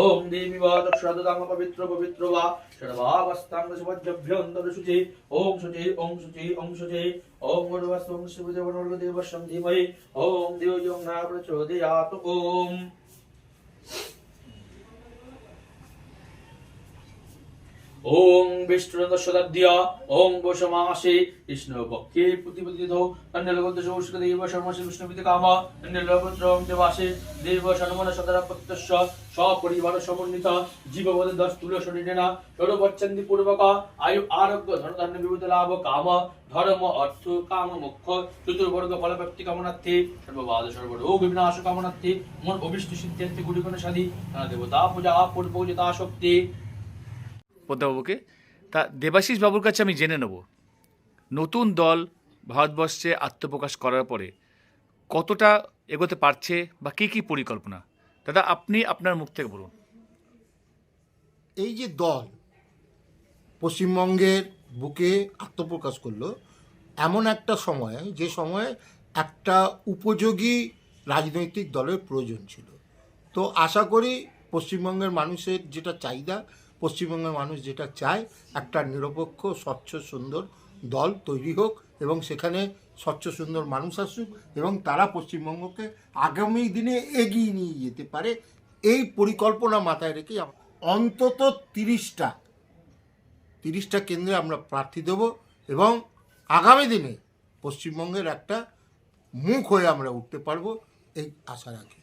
ওম দেবী বা দক্ষরাদাং পবিত্র পবিত্র বা সর্বাবস্থাং সুভজ্জভ্যন্তর শুচি ওম শুচি ওম শুচি ওম শুচি। ওম গুরুবস্তং শিবদেবনর্গদেবস্যং ধীমহি। ওম দেবযোং না প্রচোদয়াত ওং বিষ্ণুরদশদাদ্য ওং বসমাসে কৃষ্ণ পক্ষে প্রতিপদিত অন্যলগত সংস্কৃত দেব শর্মশী বিষ্ণুপিত কাম অন্যলগত্রং দেবাসে দেব সন্মন সদরা প্রত্যস্য সপরিবার সমন্বিত জীববদ দশ তুল শরীরেনা ষোড়বচ্ছন্দি পূর্বক, আয়ু আরোগ্য ধন ধান্য বিভূত লাভ, কাম, ধর্ম, অর্থ, কাম, মোক্ষ, চতুর্বর্গ ফলপ্রাপ্তি কামনার্থে, সর্ববাদ, সর্বরোগ বিনাশ কামনার্থে, মন অভিষ্ট সিদ্ধান্তে গুরুগণ সাধি দেবতা পূজা পূর্বজিতা শক্তি পদ্মাবাবুকে। তা দেবাশিস বাবুর কাছে আমি জেনে নেব। নতুন দল ভারতবর্ষে আত্মপ্রকাশ করার পরে কতটা এগোতে পারছে বা কী কী পরিকল্পনা? দাদা, আপনি আপনার মুখ থেকে বলুন। এই যে দল পশ্চিমবঙ্গের বুকে আত্মপ্রকাশ করল, এমন একটা সময়, যে সময়ে একটা উপযোগী রাজনৈতিক দলের প্রয়োজন ছিল। তো আশা করি পশ্চিমবঙ্গের মানুষের যেটা চাহিদা পশ্চিমবঙ্গের মানুষ যেটা চায়, একটা নিরপেক্ষ, স্বচ্ছ, সুন্দর দল তৈরি হোক এবং সেখানে স্বচ্ছ, সুন্দর মানুষ আসুক এবং তারা পশ্চিমবঙ্গকে আগামী দিনে এগিয়ে নিয়ে যেতে পারে, এই পরিকল্পনা মাথায় রেখে অন্তত তিরিশটা তিরিশটা কেন্দ্রে আমরা প্রার্থী দেব এবং আগামী দিনে পশ্চিমবঙ্গের একটা মুখ হয়ে আমরা উঠতে পারব, এই আশা রাখি।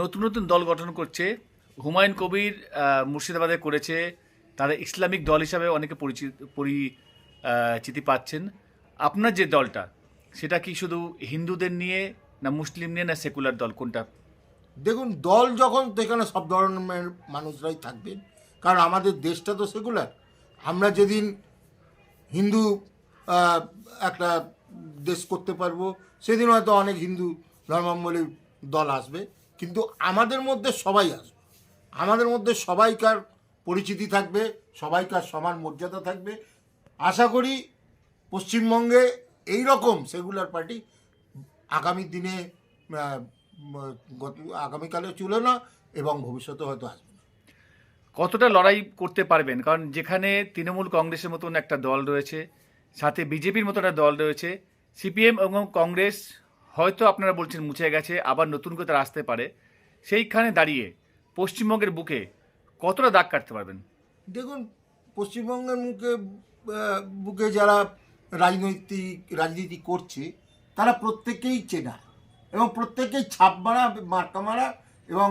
নতুন নতুন দল গঠন করছে হুমায়ুন কবির মুর্শিদাবাদে করেছে। তারা ইসলামিক দল হিসাবে অনেকে পরিচিত পরিচিতি পাচ্ছেন। আপনার যে দলটা, সেটা কি শুধু হিন্দুদের নিয়ে না মুসলিম নিয়ে না সেকুলার দল? কোনটা? দেখুন, দল যখন তো এখানে সব ধরনের মানুষরাই থাকবেন কারণ আমাদের দেশটা তো সেকুলার। আমরা যেদিন হিন্দু একটা দেশ করতে পারব, সেদিন হয়তো অনেক হিন্দু ধর্মাবলম্বী দল আসবে। কিন্তু আমাদের মধ্যে সবাই আসবে। আমাদের মধ্যে সবাইকার পরিচিতি থাকবে, সবাইকার সমান মর্যাদা থাকবে। আশা করি পশ্চিমবঙ্গে এই রকম সেকুলার পার্টি আগামী দিনে আগামীকালে ছিল না এবং ভবিষ্যতে হয়তো আসবে কতটা লড়াই করতে পারবেন? কারণ যেখানে তৃণমূল কংগ্রেসের মতন একটা দল রয়েছে, সাথে বিজেপির মতো একটা দল রয়েছে, সিপিএম এবং কংগ্রেস হয়তো আপনারা বলছেন মুছে গেছে, আবার নতুন করে তারা আসতে পারে। সেইখানে দাঁড়িয়ে পশ্চিমবঙ্গের বুকে কতটা দাগ কাটতে পারবেন? দেখুন, পশ্চিমবঙ্গের মুখে বুকে যারা রাজনৈতিক, রাজনীতি করছে, তারা প্রত্যেকেই চেনা এবং প্রত্যেকেই ছাপ মারা, মার্কা মারা এবং